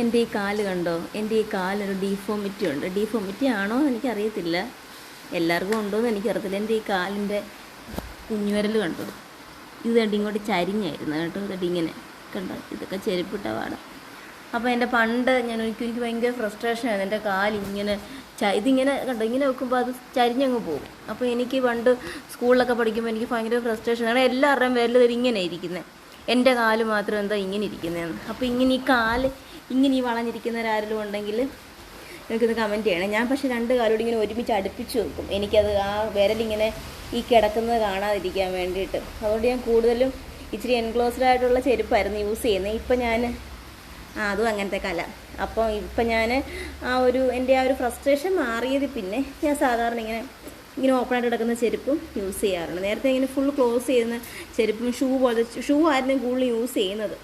എന്റെ ഈ കാൽ കണ്ടോ? എന്റെ ഈ കാലൊരു ഡീഫോമിറ്റി ഉണ്ട്. ഡീഫോമിറ്റി ആണോ എന്ന് എനിക്കറിയത്തില്ല. എല്ലാവർക്കും ഉണ്ടോ എന്ന് എനിക്കറിയത്തില്ല. എന്റെ ഈ കാലിന്റെ കുഞ്ഞുവരൽ കണ്ടോ? ഇത് കണ്ട് ഇങ്ങോട്ട് ചരിഞ്ഞായിരുന്നു കേട്ടോ. ഇതടി ഇങ്ങനെ കണ്ടോ? ഇതൊക്കെ ചെരുപ്പിട്ട പാടാം. അപ്പോൾ എന്റെ പണ്ട് ഞാൻ എനിക്ക് എനിക്ക് ഭയങ്കര ഫ്രസ്ട്രേഷൻ ആയിരുന്നു. എന്റെ കാലിങ്ങനെ ച ഇതിങ്ങനെ കണ്ടോ? ഇങ്ങനെ വെക്കുമ്പോൾ അത് ചരിഞ്ഞങ്ങ് പോകും. അപ്പോൾ എനിക്ക് പണ്ട് സ്കൂളിലൊക്കെ പഠിക്കുമ്പോൾ എനിക്ക് ഭയങ്കര ഫ്രസ്ട്രേഷൻ ആണ്. എല്ലാവരുടെയും വിരൽ ഇങ്ങനെ ഇരിക്കുന്നത് എന്റെ കാൽ മാത്രം എന്താ ഇങ്ങനെ ഇരിക്കുന്നതെന്ന്. അപ്പോൾ ഇങ്ങനെ ഈ കാൽ ഇങ്ങനെ ഈ വളഞ്ഞിരിക്കുന്നവരാരെങ്കിലും ഉണ്ടെങ്കിൽ എനിക്കൊന്ന് കമന്റ് ചെയ്യണം. ഞാൻ പക്ഷേ രണ്ട് കാലോട് ഇങ്ങനെ ഒരുമിച്ച് അടുപ്പിച്ച് വെക്കും. എനിക്കത് ആ വിരലിങ്ങനെ ഈ കിടക്കുന്നത് കാണാതിരിക്കാൻ വേണ്ടിയിട്ട്. അതുകൊണ്ട് ഞാൻ കൂടുതലും ഇച്ചിരി എൻക്ലോസ്ഡ് ആയിട്ടുള്ള ചെരുപ്പായിരുന്നു യൂസ് ചെയ്യുന്നത്. ഇപ്പം ഞാൻ ആ അതും അങ്ങനത്തെ കല. അപ്പോൾ ഇപ്പം ഞാൻ ആ ഒരു എന്റെ ആ ഒരു ഫ്രസ്ട്രേഷൻ മാറിയത് പിന്നെ ഞാൻ സാധാരണ ഇങ്ങനെ ഇങ്ങനെ ഓപ്പൺ ആയിട്ട് കിടക്കുന്ന ചെരുപ്പും യൂസ് ചെയ്യാറുണ്ട്. നേരത്തെ ഇങ്ങനെ ഫുൾ ക്ലോസ് ചെയ്യുന്ന ചെരുപ്പും ഷൂ പോലെ ഷൂ ആയിരുന്നു കൂടുതൽ യൂസ് ചെയ്യുന്നത്.